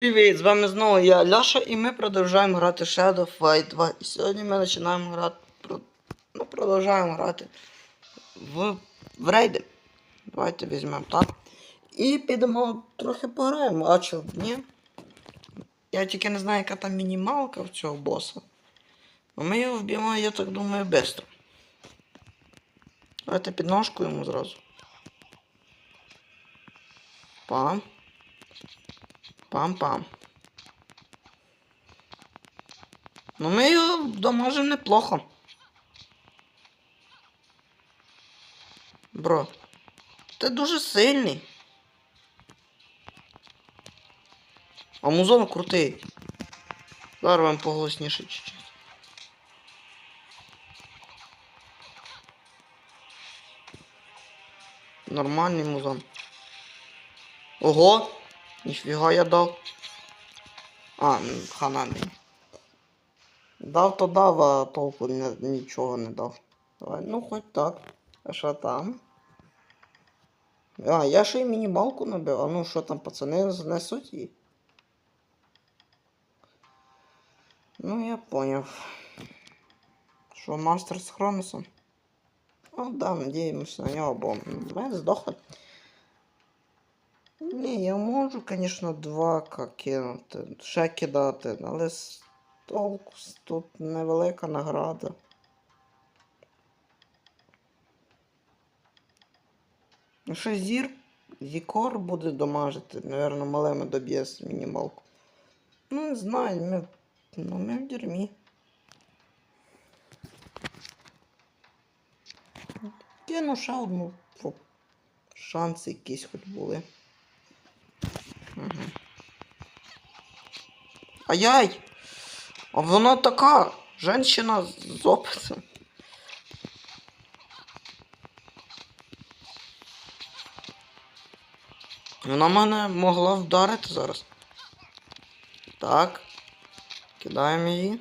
Привіт, з вами знову я Ляша і ми продовжуємо грати Shadow Fight 2. І сьогодні ми починаємо грати. Ну, продовжуємо грати в, в рейди. Давайте візьмемо так. І підемо трохи пограємо, а чого ні? Я тільки не знаю, яка там мінімалка в цього боса. Но ми його вб'ємо, я так думаю, швидко. Давайте підножку йому зразу. Пам. Пам-пам. Ну ми його дамажимо неплохо. Бро. Ти дуже сильний. А музон крутий. Зараз вам поголосніше чуть-чуть. Нормальний музон. Ого! Ніфіга я дав. А, хана мені. Дав то дав, а толку нічого не дав. Давай, ну хоч так. А що там? А, я ще й мінімалку набив. А ну що там, пацани, знесуть її? Ну, я поняв. Що мастер з Хроносом? Ну да, надіємося на нього, бо ми здохли. Ні, я можу, звісно, 2 кинути, ще кидати, але толку тут невелика награда. Ну що зір, зікор буде домажити, напевно, малими доб'є мінімалку. Ну, не знаю, ми, ну, ми в дерьмі. Кину ще одну, шанси якісь хоч були. Ай-яй! А вона така женщина з опитом. Вона мене могла вдарити зараз. Так. Кидаємо її.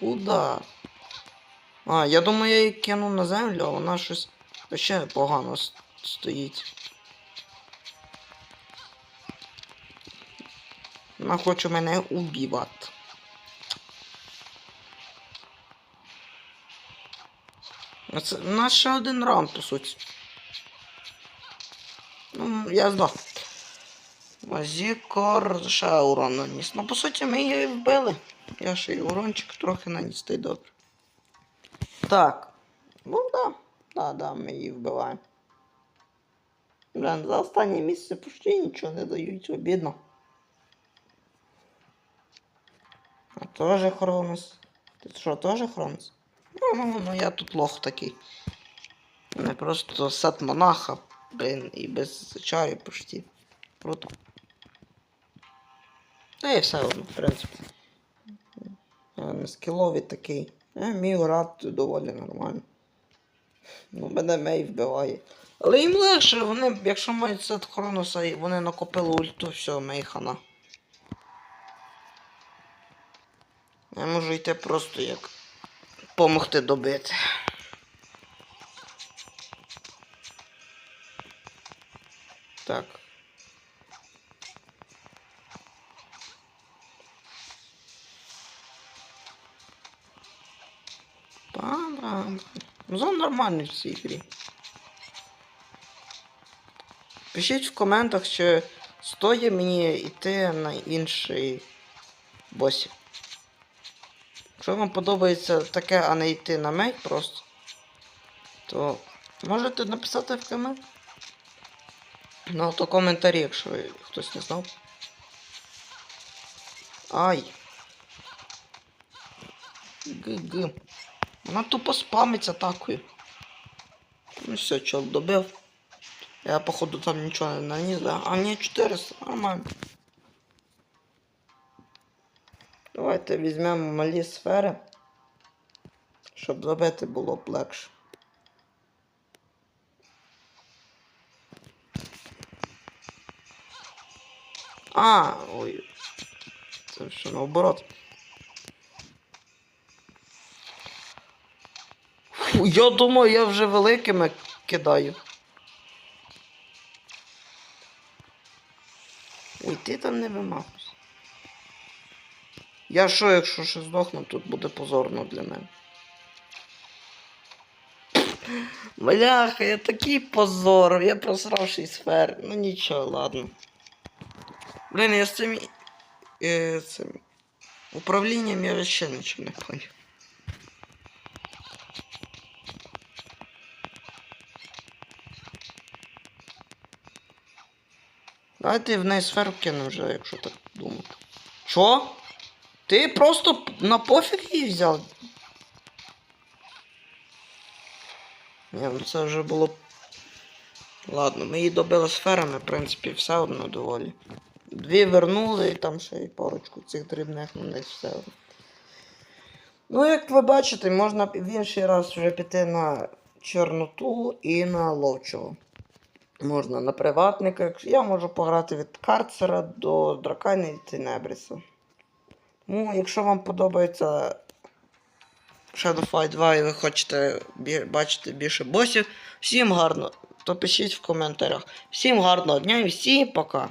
Куда? А, я думаю, я її кину на землю, а вона щось ще погано стоїть. Вона хоче мене убивати. Це у нас ще один раунд, по суті. Ну, я здох. Зікор ще урон наніс. Ну, по суті, ми її вбили. Я ще й урончик трохи наніс, та й добре. Так. Ну да. Да, ми її вбиваємо. Блин, за останнє місце почти нічого не дають, обідно. А тоже Хронос. Ти що, тоже Хронос? Ну, ну, ну, я тут лох такий. Не просто сет монаха, блин, і без чарів почти. Круто. Та і все одно, в принципі. Я не скіловий такий. Я вмію грати доволі нормально. Ну, мене мей вбиває. Але їм легше, вони, якщо мають сет Хроноса і вони накопили ульту, все, мей хана. Я можу йти просто як помогти добити. Так. Зон нормальний в цій грі. Пишіть в коментах, чи стоїть мені йти на інший босів. Якщо вам подобається таке, а не йти на мейк просто, то можете написати в комент. Ну, то коментарі, якщо хтось не знав. Ай. Г-г. Вона тупо спамить атакою. Ну все, чел добив. Я походу там нічого не наніс, да? А ні, 400, нормально. Давайте візьмемо малі сфери, щоб забити було б легше. А, ой. Це що наоборот. Я думаю, я вже великими кидаю. Ой, ти там не вимахуйся. Я що, якщо ще здохну, тут буде позорно для мене. Бляха, я такий позор, я просрав 6 сфер. Ну нічого, ладно. Блін, я з цим. Е, цим управлінням я ще нічого не поняв. Давайте в неї сферу кину вже, якщо так думати. Чо? Ти просто на пофіг її взяв? Ні, ну це вже було. Ладно, ми її добили сферами, в принципі, все одно доволі. Дві вернули і там ще й парочку цих дрібних на них все. Ну, як ви бачите, можна в інший раз вже піти на Чорноту і на Ловчого. Можна на приватника. Я можу пограти від карцера до дракані і Тенебріса. Ну, якщо вам подобається Shadow Fight 2 і ви хочете бачити більше босів, всім гарно, то пишіть в коментарях. Всім гарного дня і всім пока!